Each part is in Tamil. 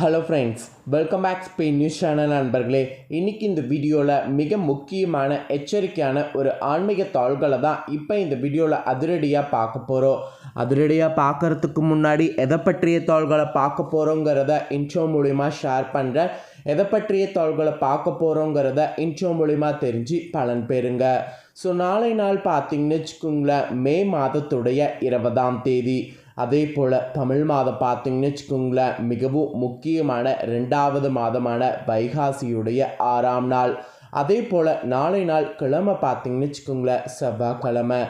Hello friends welcome back Spain news channel நண்பர்களே. இன்னைக்கு இந்த வீடியோவில் மிக முக்கியமான எச்சரிக்கையான ஒரு ஆன்மீக தாள்களை தான் இப்போ இந்த வீடியோவில் அதிரடியாக பார்க்க போகிறோம் அதிரடியாக பார்க்கறதுக்கு முன்னாடி எதை பற்றிய தாள்களை பார்க்க போகிறோங்கிறத இன்ட்ரோ மூலிமா ஷேர் பண்ணுறேன் எதை பற்றிய தாள்களை பார்க்க போகிறோங்கிறத இன்ட்ரோ மூலிமா தெரிஞ்சு பலன் பெறுங்க. ஸோ நாளை நாள் பார்த்தீங்கன்னு வச்சுக்கோங்களேன் மே மாதத்துடைய இருபதாம் தேதி. அதே போல் தமிழ் மாதம் பார்த்தீங்கன்னு வச்சுக்கோங்களேன் மிகவும் முக்கியமான ரெண்டாவது மாதமான வைகாசியுடைய ஆறாம் நாள். அதே போல் நாளை நாள் கிழமை பார்த்தீங்கன்னு வச்சுக்கோங்களேன் செவ்வாய்க்கிழமை.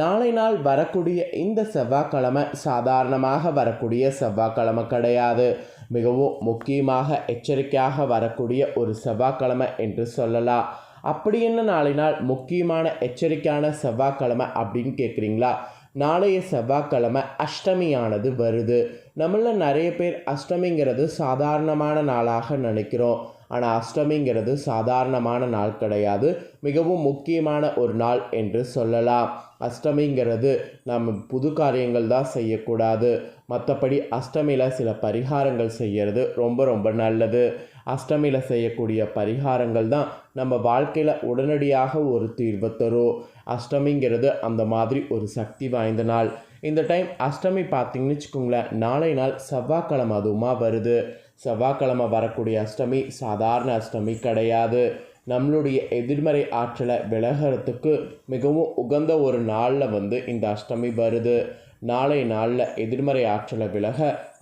நாளை நாள் வரக்கூடிய இந்த செவ்வாய்க்கிழமை சாதாரணமாக வரக்கூடிய செவ்வாய்க்கிழமை கிடையாது. மிகவும் முக்கியமாக எச்சரிக்கையாக வரக்கூடிய ஒரு செவ்வாய்க்கிழமை என்று சொல்லலாம். அப்படி என்ன நாளை நாள் முக்கியமான எச்சரிக்கையான செவ்வாய்க்கிழமை அப்படின்னு கேட்குறீங்களா? நாளைய செவ்வாய்க்கிழமை அஷ்டமியானது வருது. நம்மள நிறைய பேர் அஷ்டமிங்கிறது சாதாரணமான நாளாக நினைக்கிறோம். ஆனால் அஷ்டமிங்கிறது சாதாரணமான நாள் கிடையாது. மிகவும் முக்கியமான ஒரு நாள் என்று சொல்லலாம். அஷ்டமிங்கிறது நம்ம புது காரியங்கள் தான் செய்யக்கூடாது. மற்றபடி அஷ்டமியில் சில பரிகாரங்கள் செய்கிறது ரொம்ப ரொம்ப நல்லது. அஷ்டமியில் செய்யக்கூடிய பரிகாரங்கள் தான் நம்ம வாழ்க்கையில் உடனடியாக ஒரு தீர்வு தரும். அஷ்டமிங்கிறது அந்த மாதிரி ஒரு சக்தி வாய்ந்த நாள். இந்த டைம் அஷ்டமி பார்த்தீங்கன்னு வச்சுக்கோங்களேன் நாளை நாள் செவ்வாய்க்கிழமை அதுவுமா வருது. செவ்வாய்க்கிழமை வரக்கூடிய அஷ்டமி சாதாரண அஷ்டமி கிடையாது. நம்மளுடைய எதிர்மறை ஆற்றலை விலகிறதுக்கு மிகவும் உகந்த ஒரு நாளில் வந்து இந்த அஷ்டமி வருது. நாளை நாளில் எதிர்மறை ஆற்றலை விலக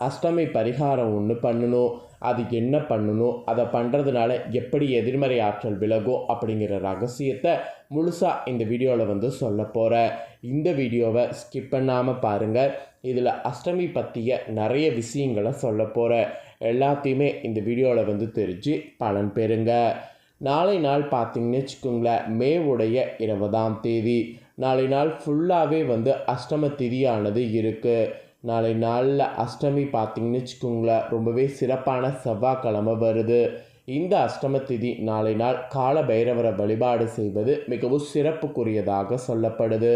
அஷ்டமி பரிகாரம் ஒன்று பண்ணணும். அது என்ன பண்ணணும்? அதை பண்ணுறதுனால எப்படி எதிர்மறை ஆற்றல் விலகும் அப்படிங்கிற ரகசியத்தை முழுசாக இந்த வீடியோவில் வந்து சொல்ல போகிறேன் இந்த வீடியோவை ஸ்கிப் பண்ணாமல் பாருங்கள் இதில் அஷ்டமி பற்றிய நிறைய விஷயங்களை சொல்ல போகிறேன் எல்லாத்தையுமே இந்த வீடியோவில் வந்து தெரிஞ்சு பலன் பெறுங்க. நாளை நாள் பார்த்தீங்கன்னு வச்சுக்கோங்களேன் மே உடைய இருபதாம் தேதி. நாளை நாள் ஃபுல்லாகவே வந்து அஷ்டம திதியானது இருக்குது நாளை நாளில் அஷ்டமி பார்த்தீங்கன்னு வச்சுக்கோங்களேன் ரொம்பவே சிறப்பான செவ்வாய்க்கிழமை வருது. இந்த அஷ்டம திதி நாளை நாள் கால பைரவரை வழிபாடு செய்வது மிகவும் சிறப்புக்குரியதாக சொல்லப்படுது.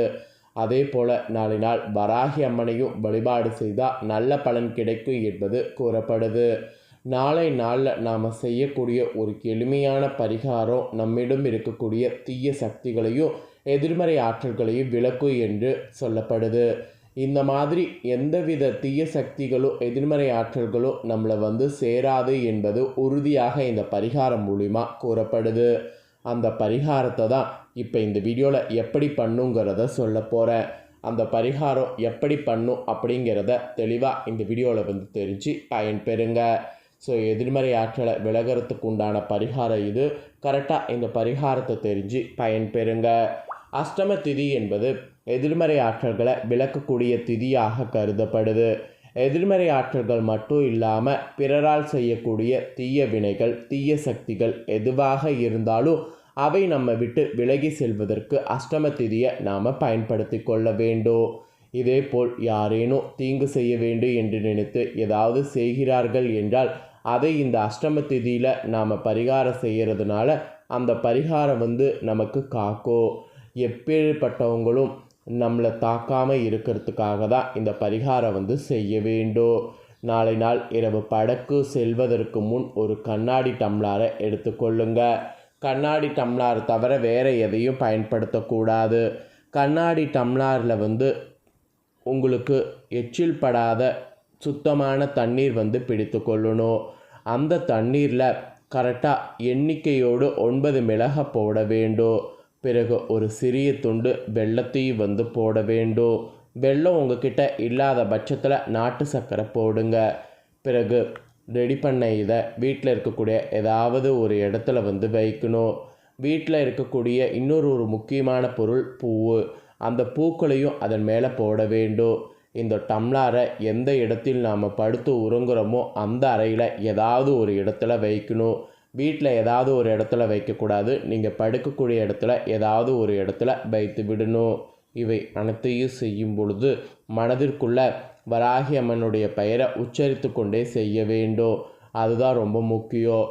அதே போல் நாளை நாள் வராகி அம்மனையும் வழிபாடு செய்தால் நல்ல பலன் கிடைக்கும் என்பது கூறப்படுது. நாளை நாளில் நாம் செய்யக்கூடிய ஒரு எளிமையான பரிகாரம் நம்மிடம் இருக்கக்கூடிய தீய சக்திகளையும் எதிர்மறை ஆற்றல்களையும் விளக்கும் என்று சொல்லப்படுது. இந்த மாதிரி எந்தவித தீய சக்திகளோ எதிர்மறை ஆற்றல்களோ நம்மளை வந்து சேராது என்பது உறுதியாக இந்த பரிகாரம் மூலிமா கூறப்படுது. அந்த பரிகாரத்தை தான் இப்போ இந்த வீடியோவில் எப்படி பண்ணுங்கிறத சொல்ல போகிறேன் அந்த பரிகாரம் எப்படி பண்ணும் அப்படிங்கிறத தெளிவாக இந்த வீடியோவில் வந்து தெரிஞ்சு பயன்பெறுங்க ஸோ எதிர்மறை ஆற்றலை விலகிறதுக்கு உண்டான பரிகாரம் இது. கரெக்டாக இந்த பரிகாரத்தை தெரிஞ்சு பயன்பெறுங்க அஷ்டம திதி என்பது எதிர்மறை ஆற்றல்களை விளக்கக்கூடிய திதியாக கருதப்படுது. எதிர்மறை ஆற்றல்கள் மட்டும் இல்லாமல் பிறரால் செய்யக்கூடிய தீய வினைகள் தீய சக்திகள் எதுவாக இருந்தாலும் அவை நம்ம விட்டு விலகி செல்வதற்கு அஷ்டம திதியை நாம் பயன்படுத்தி கொள்ள வேண்டும். இதேபோல் யாரேனும் தீங்கு செய்ய வேண்டும் என்று நினைத்து ஏதாவது செய்கிறார்கள் என்றால் அதை இந்த அஷ்டம திதியில் நாம் பரிகாரம் செய்கிறதுனால அந்த பரிகாரம் வந்து நமக்கு காக்கும். எப்பேற்பட்டவங்களும் நம்மளை தாக்காமல் இருக்கிறதுக்காக தான் இந்த பரிகாரம் வந்து செய்ய வேண்டும். நாளை நாள் இரவு படக்கு செல்வதற்கு முன் ஒரு கண்ணாடி டம்ளாரை எடுத்துக்கொள்ளுங்க கண்ணாடி டம்ளார் தவிர வேறு எதையும் பயன்படுத்தக்கூடாது கண்ணாடி டம்ளாரில் வந்து உங்களுக்கு எச்சில் படாத சுத்தமான தண்ணீர் வந்து பிடித்து கொள்ளணும். அந்த தண்ணீரில் கரெக்டாக எண்ணிக்கையோடு ஒன்பது மிளகை போட வேண்டும். பிறகு ஒரு சிறிய துண்டு வெள்ளத்தையும் வந்து போட வேண்டும் வெள்ளம் உங்ககிட்ட இல்லாத பட்சத்தில் நாட்டு சர்க்கரை போடுங்க. பிறகு ரெடி பண்ண இதை வீட்டில் இருக்கக்கூடிய ஏதாவது ஒரு இடத்துல வந்து வைக்கணும். வீட்டில் இருக்கக்கூடிய இன்னொரு ஒரு முக்கியமான பொருள் பூவு. அந்த பூக்களையும் அதன் மேலே போட வேண்டும் இந்த டம்ளாரை எந்த இடத்தில் நாம் படுத்து உறங்குறோமோ அந்த அறையில் ஏதாவது ஒரு இடத்துல வைக்கணும். வீட்டில் ஏதாவது ஒரு இடத்துல வைக்கக்கூடாது. நீங்கள் படுக்கக்கூடிய இடத்துல ஏதாவது ஒரு இடத்துல வைத்து விடணும். இவை அனைத்தையும் செய்யும் பொழுது மனதிற்குள்ள வராகி அம்மனுடைய பெயரை உச்சரித்து கொண்டே செய்ய வேண்டும். அதுதான் ரொம்ப முக்கியம்.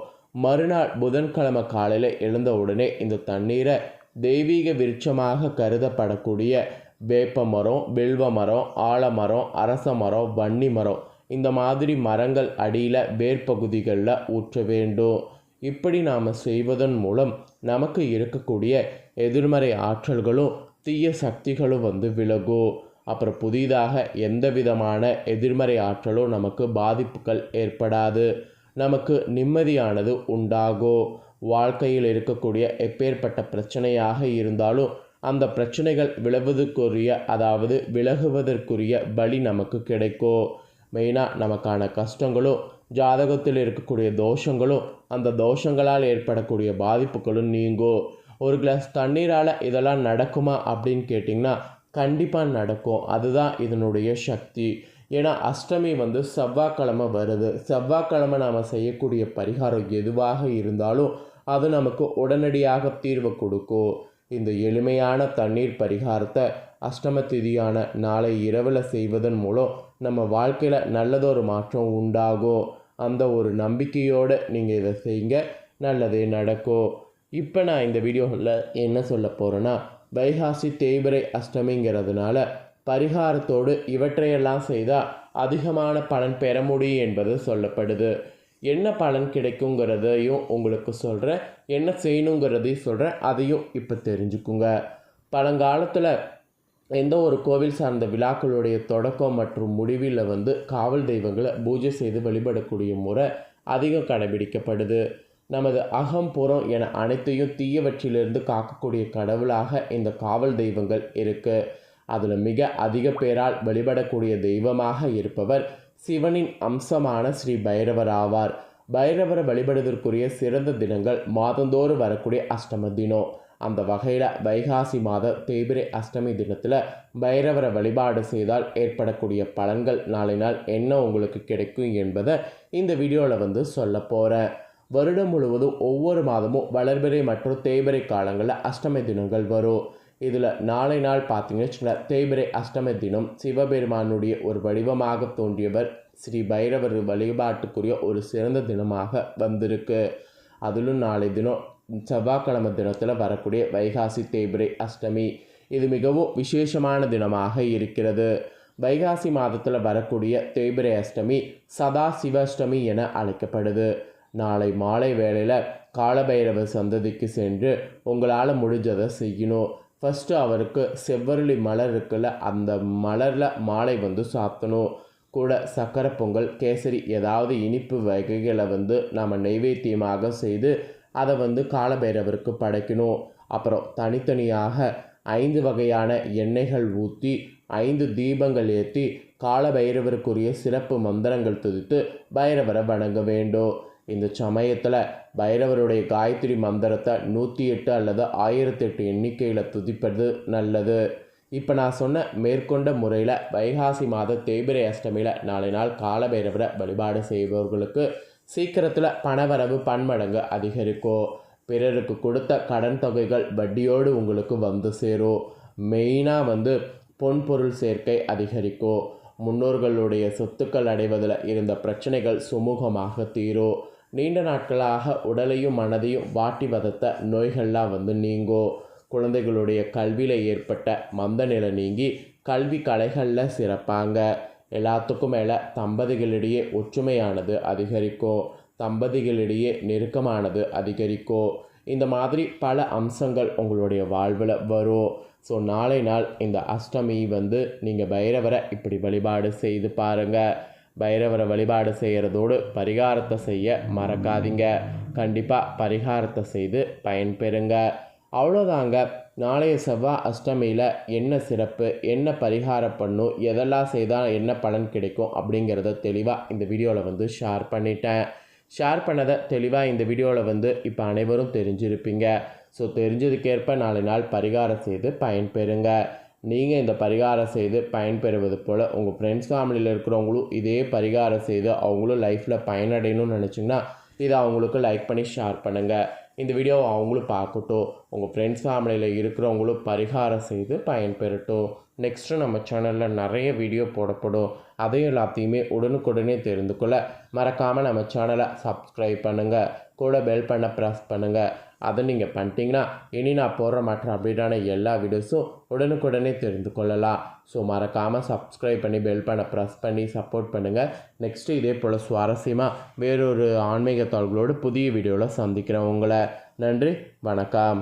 மறுநாள் புதன்கிழமை காலையில் எழுந்த உடனே இந்த தண்ணீரை தெய்வீக விருட்சமாக கருதப்படக்கூடிய வேப்ப மரம் வில்வ மரம் ஆலமரம் அரச மரம் வன்னி மரம் இந்த மாதிரி மரங்கள் அடியில் வேர்பகுதிகளில் ஊற்ற வேண்டும். இப்படி நாம் செய்வதன் மூலம் நமக்கு இருக்கக்கூடிய எதிர்மறை ஆற்றல்களும் தீய சக்திகளும் வந்து விலகும் அப்புறம் புதிதாக எந்த விதமான எதிர்மறை ஆற்றலும் நமக்கு பாதிப்புகள் ஏற்படாது. நமக்கு நிம்மதியானது உண்டாகும் வாழ்க்கையில் இருக்கக்கூடிய எப்பேற்பட்ட பிரச்சனையாக இருந்தாலும் அந்த பிரச்சனைகள் விலகுவதற்குரிய அதாவது விலகுவதற்குரிய பலி நமக்கு கிடைக்கும் மெயினாக நமக்கான கஷ்டங்களும் ஜாதகத்தில் இருக்கக்கூடிய தோஷங்களும் அந்த தோஷங்களால் ஏற்படக்கூடிய பாதிப்புகளும் நீங்கும் ஒரு கிளாஸ் தண்ணீரால் இதெல்லாம் நடக்குமா அப்படின்னு கேட்டிங்கன்னா கண்டிப்பாக நடக்கும். அதுதான் இதனுடைய சக்தி. ஏன்னா அஷ்டமி வந்து செவ்வாய்க்கிழமை வருது. செவ்வாய்க்கிழமை நாம் செய்யக்கூடிய பரிகாரம் எதுவாக இருந்தாலும் அது நமக்கு உடனடியாக தீர்வு கொடுக்கும். இந்த எளிமையான தண்ணீர் பரிகாரத்தை அஷ்டம திதியான நாளை இரவில் செய்வதன் மூலம் நம்ம வாழ்க்கையில் நல்லதொரு மாற்றம் உண்டாகும். அந்த ஒரு நம்பிக்கையோடு நீங்கள் இதை செய்யுங்க நல்லதே நடக்கும் இப்போ நான் இந்த வீடியோவில் என்ன சொல்ல போகிறேன்னா வைகாசி தேய்பிரை அஷ்டமிங்கிறதுனால பரிகாரத்தோடு இவற்றையெல்லாம் செய்தால் அதிகமான பலன் பெற முடியும் என்பது சொல்லப்படுது. என்ன பலன் கிடைக்குங்கிறதையும் உங்களுக்கு சொல்கிறேன் என்ன செய்யணுங்கிறதையும் சொல்கிறேன் அதையும் இப்போ தெரிஞ்சுக்குங்க. பழங்காலத்தில் எந்த ஒரு கோவில் சார்ந்த விழாக்களுடைய தொடக்கம் மற்றும் முடிவில் வந்து காவல் தெய்வங்களை பூஜை செய்து வழிபடக்கூடிய முறை அதிகம் கடைபிடிக்கப்படுது. நமது அகம் புறம் என அனைத்தையும் தீயவற்றிலிருந்து காக்கக்கூடிய கடவுளாக இந்த காவல் தெய்வங்கள் இருக்கு. அதில் மிக அதிக பேரால் வழிபடக்கூடிய தெய்வமாக இருப்பவர் சிவனின் அம்சமான ஸ்ரீ பைரவர் ஆவார். பைரவரை வழிபடுவதற்குரிய சிறந்த தினங்கள் மாதந்தோறும் வரக்கூடிய அஷ்டம தினம். அந்த வகையில் வைகாசி மாத தேய்பிரை அஷ்டமி தினத்தில் பைரவரை வழிபாடு செய்தால் ஏற்படக்கூடிய பலன்கள் நாளை நாள் என்ன உங்களுக்கு கிடைக்கும் என்பதை இந்த வீடியோவில் வந்து சொல்ல போகிறேன் வருடம் முழுவதும் ஒவ்வொரு மாதமும் வளர்பிறை மற்றும் தேய்பிரை காலங்களில் அஷ்டமி தினங்கள் வரும். இதில் நாளை நாள் பார்த்தீங்கன்னு வச்சுக்கோங்களேன் தேய்பிரை அஷ்டமி தினம் சிவபெருமானுடைய ஒரு வடிவமாக தோன்றியவர் ஸ்ரீ பைரவர் வழிபாட்டுக்குரிய ஒரு சிறந்த தினமாக வந்திருக்கு. அதிலும் நாளை தினம் செவ்வாய்க்கிழமை தினத்தில் வரக்கூடிய வைகாசி தேய்பிரை அஷ்டமி இது மிகவும் விசேஷமான தினமாக இருக்கிறது. வைகாசி மாதத்தில் வரக்கூடிய தேய்பிரை அஷ்டமி சதா சிவாஷ்டமி என அழைக்கப்படுது. நாளை மாலை வேளையில் காலபைரவர் சந்ததிக்கு சென்று உங்களால் முடிஞ்சதை செய்யணும். ஃபஸ்ட்டு அவருக்கு செவ்வரளி மலர் இருக்குல்ல அந்த மலரில் மாலை வந்து சாத்தணும். கூட சக்கரை பொங்கல் கேசரி ஏதாவது இனிப்பு வகைகளை வந்து நாம் நைவேத்தியமாக செய்து அதை வந்து காலபைரவருக்கு படைக்கணும். அப்புறம் தனித்தனியாக ஐந்து வகையான எண்ணெய்கள் ஊற்றி ஐந்து தீபங்கள் ஏற்றி காலபைரவருக்குரிய சிறப்பு மந்திரங்கள் துதித்து பைரவரை வணங்க வேண்டும். இந்த சமயத்தில் பைரவருடைய காயத்ரி மந்திரத்தை நூற்றி எட்டு அல்லது ஆயிரத்தி எட்டு எண்ணிக்கையில் துதிப்பது நல்லது. இப்போ நான் சொன்ன மேற்கொண்ட முறையில் வைகாசி மாத தேய்பிரை அஷ்டமியில் நாளை நாள் காலபைரவரை வழிபாடு செய்பவர்களுக்கு சீக்கிரத்தில் பணவரவு பன்மடங்கு அதிகரிக்கும் பிறருக்கு கொடுத்த கடன் தொகைகள் வட்டியோடு உங்களுக்கு வந்து சேரும் மெயினாக வந்து பொன் பொருள் சேர்க்கை அதிகரிக்கும் முன்னோர்களுடைய சொத்துக்கள் அடைவதில் இருந்த பிரச்சனைகள் சுமூகமாக தீரும் நீண்ட நாட்களாக உடலையும் மனதையும் வாட்டி வதத்த நோய்கள்லாம் வந்து நீங்கும் குழந்தைகளுடைய கல்வியில் ஏற்பட்ட மந்த நிலை நீங்கி கல்வி கலைகளில் சிறப்பாங்க. எல்லாத்துக்கும் மேலே தம்பதிகளிடையே ஒற்றுமையானது அதிகரிக்கும் தம்பதிகளிடையே நெருக்கமானது அதிகரிக்கும் இந்த மாதிரி பல அம்சங்கள் உங்களுடைய வாழ்வில் வரும் ஸோ நாளை நாள் இந்த அஷ்டமி வந்து நீங்கள் பைரவரை இப்படி வழிபாடு செய்து பாருங்கள் பைரவரை வழிபாடு செய்கிறதோடு பரிகாரத்தை செய்ய மறக்காதீங்க. கண்டிப்பாக பரிகாரத்தை செய்து பயன்பெறுங்க. அவ்வளோதாங்க நாளைய செவ்வாய் அஷ்டமியில் என்ன சிறப்பு என்ன பரிகாரம் பண்ணும் எதெல்லாம் செய்தால் என்ன பலன் கிடைக்கும் அப்படிங்கிறத தெளிவாக இந்த வீடியோவில் வந்து ஷேர் பண்ணிட்டேன். ஷேர் பண்ணதை தெளிவாக இந்த வீடியோவில் வந்து இப்போ அனைவரும் தெரிஞ்சிருப்பீங்க. ஸோ தெரிஞ்சதுக்கேற்ப நாலு நாள் பரிகாரம் செய்து பயன்பெறுங்க. நீங்கள் இந்த பரிகாரம் செய்து பயன்பெறுவது போல் உங்கள் ஃப்ரெண்ட்ஸ் ஃபேமிலியில் இருக்கிறவங்களும் இதே பரிகாரம் செய்து அவங்களும் லைஃப்பில் பயனடையணும்னு நினச்சிங்கன்னா இதை அவங்களுக்கு லைக் பண்ணி ஷேர் பண்ணுங்கள் இந்த வீடியோவை அவங்களும் பார்க்கட்டும். உங்கள் ஃப்ரெண்ட்ஸ் ஃபேமிலியில் இருக்கிறவங்களும் பரிகாரம் செய்து பயன்பெறட்டும். நெக்ஸ்ட்டு நம்ம சேனலில் நிறைய வீடியோ போடப்படும். அதையும் எல்லாத்தையுமே உடனுக்குடனே தெரிந்து கொள்ள மறக்காமல் நம்ம சேனலை சப்ஸ்கிரைப் பண்ணுங்கள் கூட பெல் பண்ண ப்ரெஸ் பண்ணுங்கள் அதை நீங்கள் பண்ணிட்டீங்கன்னா இனி நான் போடுற மற்ற அப்டேட்டான எல்லா வீடியோஸும் உடனுக்குடனே தெரிந்து கொள்ளலாம். ஸோ மறக்காமல் சப்ஸ்கிரைப் பண்ணி பெல் பண்ண ப்ரெஸ் பண்ணி சப்போர்ட் பண்ணுங்கள் நெக்ஸ்ட்டு இதே போல் சுவாரஸ்யமாக வேறொரு ஆன்மீக தாள்களோடு புதிய வீடியோவில் சந்திக்கிறேன் உங்களை. நன்றி வணக்கம்.